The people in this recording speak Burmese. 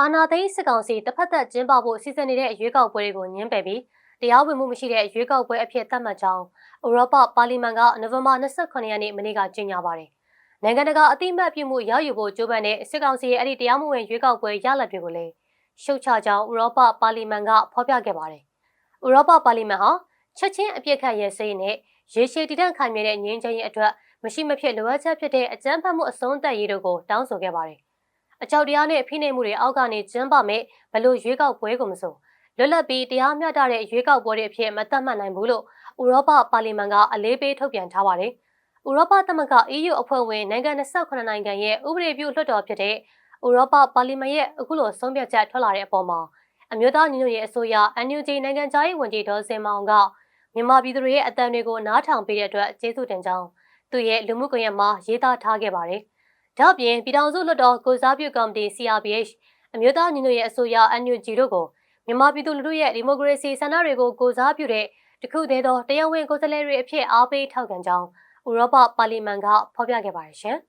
အာနာသိန်းစစ်ကောင်စီတစ်ဖက်သက်ကျင်းပဖို့စီစဉ်နေတဲ့အရွေးကောက်ပွဲတွေကိုညှင်းပယ်ပြီးတရားဝင်မှုမရှိတဲ့ရွေးကောက်ပွဲအဖြစ်သတ်မှတ်ကြောင်းဥရောပပါလီမန်ကနိုဝင်ဘာ29ရက်နေ့မနေ့ကကြေညာပါတယ်။နိုင်ငံတကာအသိအမှတ်ပြုမှုရယူဖို့ကြိုးပမ်းတဲ့စစ်ကောင်စီရဲ့အဲ့ဒီတရားမဝင်ရွေးကောက်ပွဲရလဒ်တွေကိုလည်းရှုတ်ချကြောင်းဥရောပပါလီမန်ကဖော်ပြခဲ့ပါတယ်။ဥရောပပါလီမန်ဟာချက်ချင်းအပြစ်ခတ်ရဲစိမ်းနဲ့ရေရှည်တည်တံ့ခိုင်မြဲတဲ့ငြိမ်းချမ်းရေးအတွက်မရှိမဖြစ်လိုအပ်ချက်ဖြစ်တဲ့အကြမ်းဖက်မှုအဆုံးသတ်ရေးတို့ကိုတောင်းဆိုခဲ့ပါတယ်။ အကြောက်တရားနဲ့ဖိနှိပ်မှုတွေအောက်ကနေကျင်းပမဲ့ဘလို့ရွေးကောက်ပွဲကိုမဆိုလွတ်လပ်ပြီးတရားမျှတတဲ့ရွေးကောက်ပွဲတွေအဖြစ်မသတ်မှတ်နိုင်ဘူးလို့ဥရောပပါလီမန်ကအလေးပေးထုတ်ပြန်ထားပါတယ်။ဥရောပသမဂ္ဂ EU အဖွဲ့ဝင်နိုင်ငံ28နိုင်ငံရဲ့ဥပဒေပြုလွှတ်တော်ဖြစ်တဲ့ဥရောပပါလီမန်ရဲ့အခုလိုဆုံးဖြတ်ချက်ထွက်လာတဲ့အပေါ်မှာအမျိုးသားညီညွတ်ရေးအစိုးရ NUG နိုင်ငံသားရေးဝန်ကြီးဒေါ်စင်မောင်ကမြန်မာပြည်သူတွေရဲ့အသံတွေကိုနားထောင်ပေးတဲ့အတွက်ကျေးဇူးတင်ကြောင်းသူရဲ့လူမှုကွန်ရက်မှာရေးသားထားခဲ့ပါတယ်။ ဒါ့အပြင်ပြည်ထောင်စုလွှတ်တော်ကိုစားပြုကော်မတီ CRPH အမျိုးသားညီညွတ်ရေးအစိုးရ NUG တို့ကိုမြန်မာပြည်သူလူထုရဲ့ဒီမိုကရေစီဆန္ဒတွေကိုကိုစားပြုတဲ့တခုတည်းသောတရားဝင်ကိုယ်စားလှယ်တွေအဖြစ်အားပေးထောက်ခံကြောင်းဥရောပပါလီမန်ကဖော်ပြခဲ့ပါတယ်ရှင်။